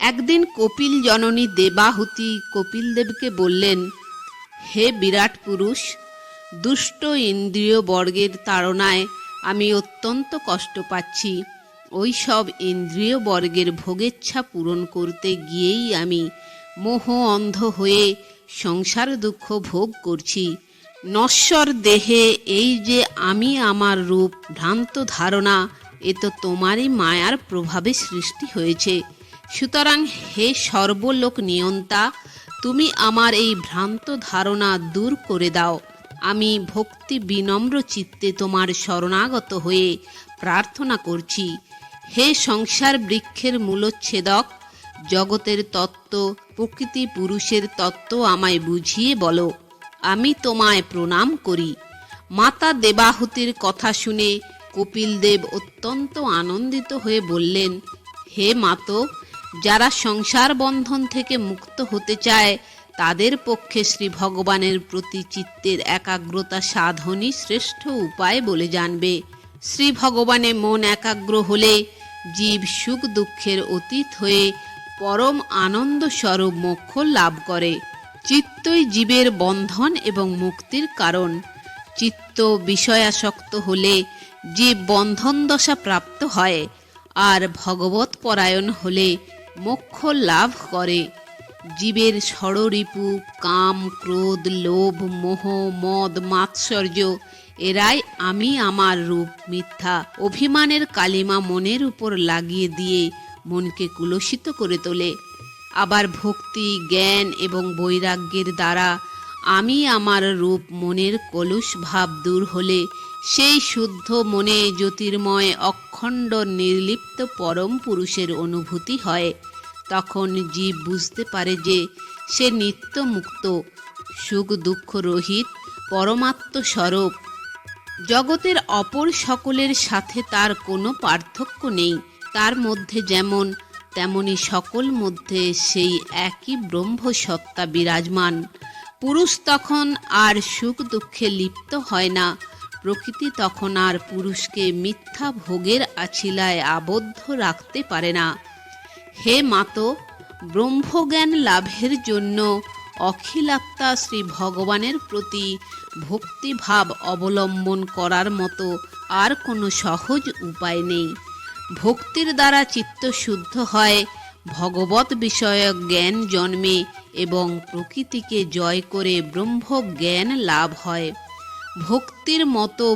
একদিন কপিল জননী দেবাহুতি কপিল দেবকে বললেন, হে বিরাট পুরুষ, দুষ্ট ইন্দ্রিয় বর্গের তাড়নায় আমি অত্যন্ত কষ্ট পাচ্ছি। ওই সব ইন্দ্রিয় বর্গের ভোগেচ্ছা পূরণ করতে গিয়েই আমি মোহ অন্ধ হয়ে সংসার দুঃখ ভোগ করছি। নশ্বর দেহে এই যে আমি আমার রূপ ভ্রান্ত ধারণা, এ তো তোমারই মায়ার প্রভাবে সৃষ্টি হয়েছে। সুতরাং হে সর্বলোক নিয়ন্তা তুমি আমার এই ভ্রান্ত ধারণা দূর করে দাও। আমি ভক্তি বিনম্র চিত্তে তোমার শরণাগত হয়ে প্রার্থনা করছি। হে সংসার বৃক্ষের মূলচ্ছেদক, জগতের তত্ত্ব, প্রকৃতি পুরুষের তত্ত্ব আমায় বুঝিয়ে বলো। আমি তোমায় প্রণাম করি। মাতা দেবাহুতির কথা শুনে কপিল দেব অত্যন্ত আনন্দিত হয়ে বললেন, হে মাতো যারা সংসার বন্ধন থেকে মুক্ত হতে চায়, তাদের পক্ষে শ্রী ভগবানের প্রতি চিত্তের একাগ্রতা সাধনই শ্রেষ্ঠ উপায় বলে জানবে। শ্রী ভগবানে মন একাগ্র হলে জীব সুখ দুঃখের অতীত হয়ে পরম আনন্দ স্বরূপ মোক্ষ লাভ করে। চিত্তই জীবের বন্ধন এবং মুক্তির কারণ। চিত্ত বিষয়াসক্ত হলে জীব বন্ধন দশা প্রাপ্ত হয়, আর ভগবত পরায়ণ হলে মোক্ষ লাভ করে। জীবের ষড়রিপু কাম, ক্রোধ, লোভ, মোহ, মদ, মাৎসর্য, এরাই আমি আমার রূপ, মিথ্যা, অভিমানের কালিমা মনের উপর লাগিয়ে দিয়ে মনকে কুলসিত করে তোলে। আবার ভক্তি, জ্ঞান এবং বৈরাগ্যের দ্বারা আমি আমার রূপ মনের কলুষ ভাব দূর হলে সেই শুদ্ধ মনে জ্যোতির্ময় অখণ্ড নির্লিপ্ত পরম পুরুষের অনুভূতি হয়। তখন জীব বুঝতে পারে যে সে নিত্য মুক্ত সুখ দুঃখ রহিত পরমাত্ম স্বরূপ জগতের অপর সকলের সাথে তার কোনো পার্থক্য নেই। তার মধ্যে যেমন, তেমনি সকল মধ্যে সেই একই ব্রহ্ম সত্তা বিরাজমান। পুরুষ তখন আর সুখ দুঃখে লিপ্ত হয় না। প্রকৃতি তখন আর পুরুষকে মিথ্যা ভোগের আছিলায় আবদ্ধ রাখতে পারে না। হে মাতো, ব্রহ্মজ্ঞান লাভের জন্য অখিলাত্মা শ্রী ভগবানের প্রতি ভক্তিভাব অবলম্বন করার মতো আর কোনো সহজ উপায় নেই। ভক্তির দ্বারা চিত্ত শুদ্ধ হয় ভগবত বিষয়ক জ্ঞান জন্মে এবং প্রকৃতিকে জয় করে ব্রহ্ম জ্ঞান লাভ হয়। ভক্তির মতো